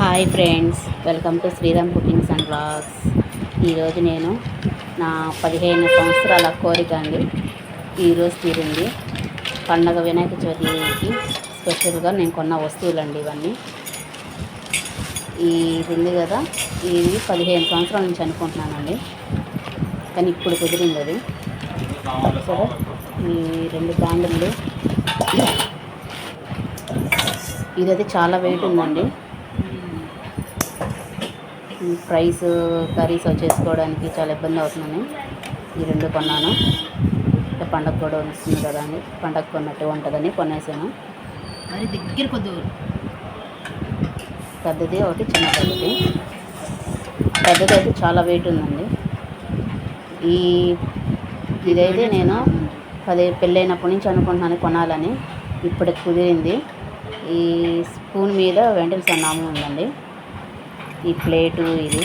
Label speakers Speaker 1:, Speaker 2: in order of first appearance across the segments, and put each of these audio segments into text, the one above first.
Speaker 1: Hi friends welcome to Sriram cookings and blogs ఈరోజు నేను నా పదిహేను సంవత్సరాల కోరిక అండి. ఈరోజు తీరింది. పండగ వినాయక చవితికి స్పెషల్గా నేను కొన్న వస్తువులు అండి ఇవన్నీ. ఇది ఉంది కదా ఇది పదిహేను సంవత్సరాల నుంచి అనుకుంటున్నానండి. కానీ ఇప్పుడు కుదిరింది అది. సరే ఈ రెండు బ్యాండిళ్ళు ఇదైతే చాలా వెయిట్ ఉందండి. ప్రైస్ కర్రీస్ చేసుకోవడానికి చాలా ఇబ్బంది అవుతుందని ఈ రెండు కొన్నాను. పండగ కూడా వస్తుంది కదా అని పండగ కొన్నట్టు ఉంటుందని కొనేసాను.
Speaker 2: మరి దగ్గర కొద్ది
Speaker 1: పెద్దది ఒకటి చిన్న పెద్దది పెద్దది అయితే చాలా వెయిట్ ఉందండి. ఈ ఇదైతే నేను పది పెళ్ళైనప్పటి నుంచి అనుకుంటున్నాను కొనాలని. ఇప్పుడు కుదిరింది. ఈ స్పూన్ మీద వెంటనే నామం ఉందండి. ఈ ప్లేటు ఇది.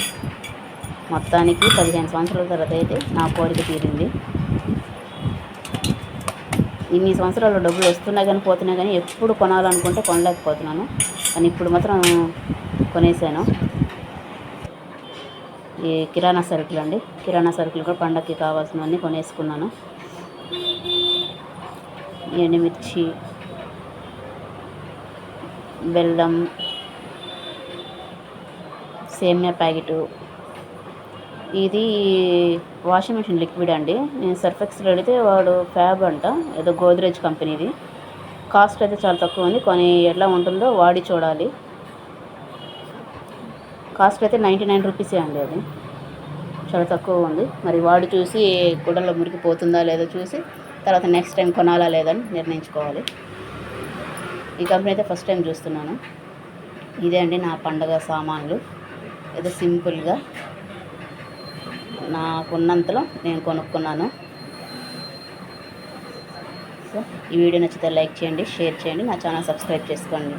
Speaker 1: మొత్తానికి పదిహేను సంవత్సరాల తర్వాత అయితే నా కోరిక తీరింది. ఇన్ని సంవత్సరాలు డబ్బులు వస్తున్నా కానీ పోతున్నా కానీ ఎప్పుడు కొనాలనుకుంటే కొనలేకపోతున్నాను. కానీ ఇప్పుడు మాత్రం కొనేసాను. ఈ కిరాణా సరుకులు అండి. కిరాణా సరుకులు కూడా పండగకి కావాల్సినవన్నీ కొనేసుకున్నాను. ఎండుమిర్చి బెల్లం సేమియా ప్యాకెటు. ఇది వాషింగ్ మిషన్ లిక్విడ్ అండి. నేను సర్ఫెక్స్లో అడిగితే వాడు ఫ్యాబ్ అంట. ఏదో గోద్రేజ్ కంపెనీది. కాస్ట్ అయితే చాలా తక్కువ ఉంది. కొని ఎట్లా ఉంటుందో వాడి చూడాలి. కాస్ట్ అయితే నైంటీ నైన్ రూపీసే అండి అది. చాలా తక్కువ ఉంది. మరి వాడు చూసి గుడలో మురికిపోతుందా లేదో చూసి తర్వాత నెక్స్ట్ టైం కొనాలా లేదని నిర్ణయించుకోవాలి. ఈ కంపెనీ అయితే ఫస్ట్ టైం చూస్తున్నాను. ఇదే అండి నా పండగ సామాన్లు. ఏదో సింపుల్గా. నాకున్నంతలో నేను కొనుక్కున్నాను. సో ఈ వీడియో నచ్చితే లైక్ చేయండి షేర్ చేయండి నా ఛానల్ సబ్స్క్రైబ్ చేసుకోండి.